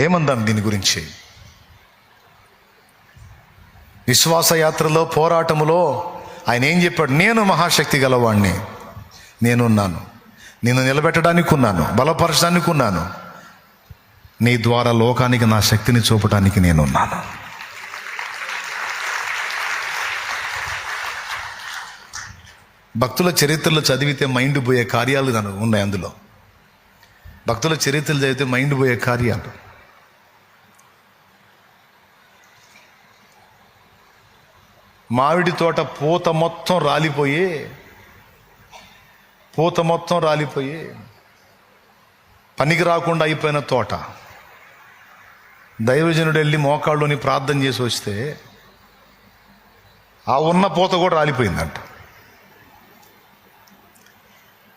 ఏమందాం దీని గురించి? విశ్వాసయాత్రలో పోరాటములో ఆయన ఏం చెప్పాడు? నేను మహాశక్తి గలవాణ్ణి. నేనున్నాను. నేను నిలబెట్టడానికి ఉన్నాను బలపరచడానికి ఉన్నాను నీ ద్వారా లోకానికి నా శక్తిని చూపడానికి నేనున్నాను. భక్తుల చరిత్రలు చదివితే మైండ్ పోయే కార్యాలు ఉన్నాయి అందులో. భక్తుల చరిత్రలు చదివితే మైండ్ పోయే కార్యాలు. మామిడి తోట పూత మొత్తం రాలిపోయి పూత మొత్తం రాలిపోయి పనికి రాకుండా అయిపోయిన తోట. దైవజనుడు వెళ్ళి మోకాళ్ళుని ప్రార్థన చేసి వస్తే ఆ ఉన్న పూత కూడా రాలిపోయిందంట.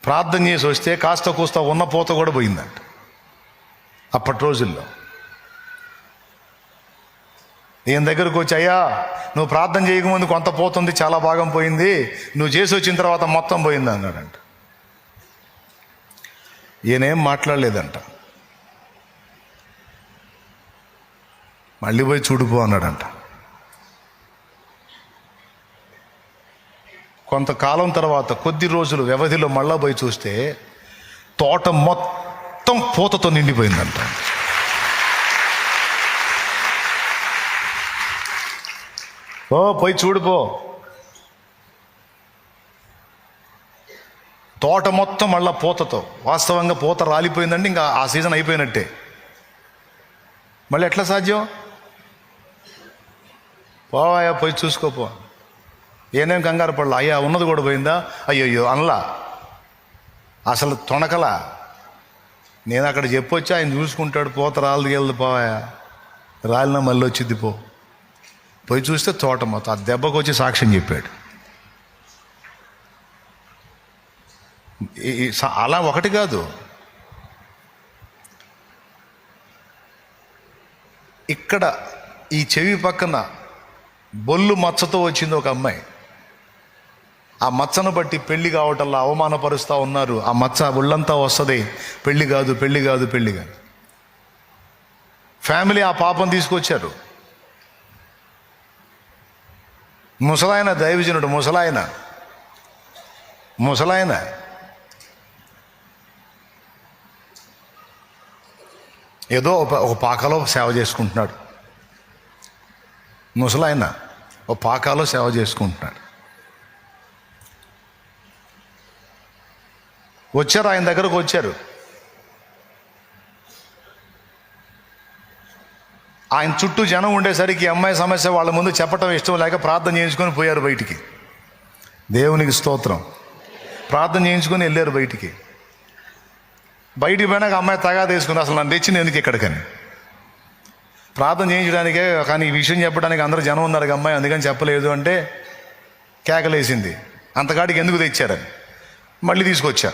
ప్రార్థన చేసి వస్తే కాస్త కూస్త ఉన్న పూత కూడా పోయిందంట. అప్పటి రోజుల్లో. ఈయన దగ్గరకు వచ్చి అయ్యా నువ్వు ప్రార్థన చేయకముందు కొంత పోతుంది చాలా భాగం పోయింది. నువ్వు చేసి వచ్చిన తర్వాత మొత్తం పోయింది అన్నాడంట. ఈయనేం మాట్లాడలేదంట. మళ్ళీ పోయి చూడుపో అన్నాడంట. కొంతకాలం తర్వాత కొద్ది రోజులు వ్యవధిలో మళ్ళా పోయి చూస్తే తోట మొత్తం పూతతో నిండిపోయిందంట. ఓ పోయి చూడుపో తోట మొత్తం మళ్ళా పూతతో. వాస్తవంగా పూత రాలిపోయిందంటే ఇంకా ఆ సీజన్ అయిపోయినట్టే. మళ్ళీ ఎట్లా సాధ్యం? పోవాయా పోయి చూసుకోపో ఏనేం కంగారు పడలా. అయ్యా ఉన్నది కూడా పోయిందా? అయ్యయ్యో అనలా. అసలు తొణకలా. నేను అక్కడ చెప్పొచ్చి ఆయన చూసుకుంటాడు పోత రాలిది వెళ్ళదు పోవాయా. రాలినా మళ్ళీ వచ్చింది పో. పోయి చూస్తే తోట మొత్తం ఆ దెబ్బకు వచ్చి సాక్ష్యం చెప్పాడు. అలా ఒకటి కాదు. ఇక్కడ ఈ చెవి పక్కన బొల్లు మచ్చతో వచ్చింది ఒక అమ్మాయి. ఆ మచ్చను బట్టి పెళ్ళి కావటంలో అవమానపరుస్తూ ఉన్నారు. ఆ మచ్చ ఒళ్ళంతా వస్తుంది. పెళ్ళి కాదు పెళ్ళి కాదు పెళ్ళి కాదు. ఫ్యామిలీ ఆ పాపం తీసుకొచ్చారు. ముసలాయన దైవజనుడు ముసలాయన. ముసలాయన. ఏదో ఒక ఒక పాకలో సేవ చేసుకుంటున్నాడు. ముసలాయన ఒక పాకాలో సేవ చేసుకుంటున్నాడు. వచ్చారు ఆయన దగ్గరకు వచ్చారు. ఆయన చుట్టూ జనం ఉండేసరికి ఈ అమ్మాయి సమస్య వాళ్ళ ముందు చెప్పటం ఇష్టం లేక ప్రార్థన చేయించుకొని పోయారు బయటికి. దేవునికి స్తోత్రం. ప్రార్థన చేయించుకొని వెళ్ళారు బయటికి. బయటికి పోయినాక అమ్మాయి తగా తీసుకుంది అసలు నన్ను తెచ్చింది ఎందుకు ఇక్కడికని? ప్రార్థన చేయించడానికే కానీ ఈ విషయం చెప్పడానికి అందరూ జనం ఉన్నారు అమ్మాయి అందుకని చెప్పలేదు అంటే కేకలేసింది. అంతకాడికి ఎందుకు తెచ్చారని? మళ్ళీ తీసుకొచ్చా.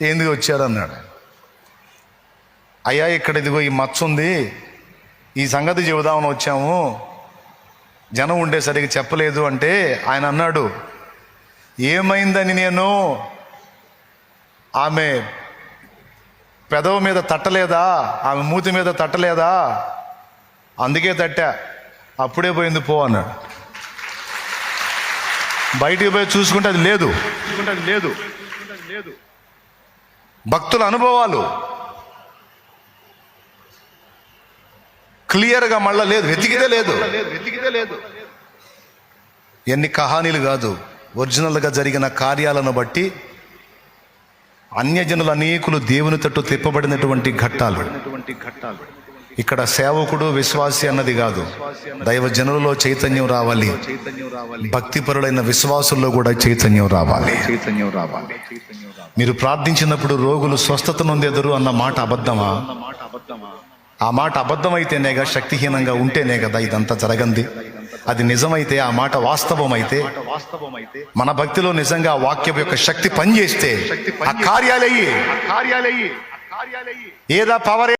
ఎందుకు వచ్చారు అన్నాడు అయ్యా ఇక్కడ ఇదిగో ఈ మచ్చ ఉంది ఈ సంగతి చెబుదామని వచ్చాము. జనం ఉండేసరికి చెప్పలేదు అంటే ఆయన అన్నాడు ఏమైందని నేను? ఆమె పెదవు మీద తట్టలేదా? ఆమె మూతి మీద తట్టలేదా? అందుకే తట్టా. అప్పుడే పోయింది పో అన్నాడు. బయటికి పోయి చూసుకుంటే అది లేదు. లేదు. భక్తుల అనుభవాలు. క్లియర్గా మళ్ళా లేదు వెతికితే లేదు. వెతికితే లేదు. ఎన్ని కహానీలు కాదు ఒరిజినల్గా జరిగిన కార్యాలను బట్టి అన్యజనుల అనేకులు దేవుని తట్టు తిప్పబడినటువంటి ఘట్టాలు. ఇక్కడ సేవకుడు విశ్వాసి అన్నది కాదు దైవ జనులలో చైతన్యం రావాలి. భక్తిపరులైన విశ్వాసుల్లో కూడా చైతన్యం రావాలి చైతన్యం రావాలి. మీరు ప్రార్థించినప్పుడు రోగులు స్వస్థత నొందెదరు అన్న మాట అబద్ధమా? ఆ మాట అబద్ధమైతేనేగా శక్తిహీనంగా ఉంటేనే కదా ఇదంతా జరగంది. అది నిజమైతే ఆ మాట వాస్తవమైతే మన భక్తిలో నిజంగా వాక్యం యొక్క శక్తి పనిచేస్తే ఆ కార్యాలయ్యి కార్యాలయ్యి కార్యాలయ్యి ఏదా పవర్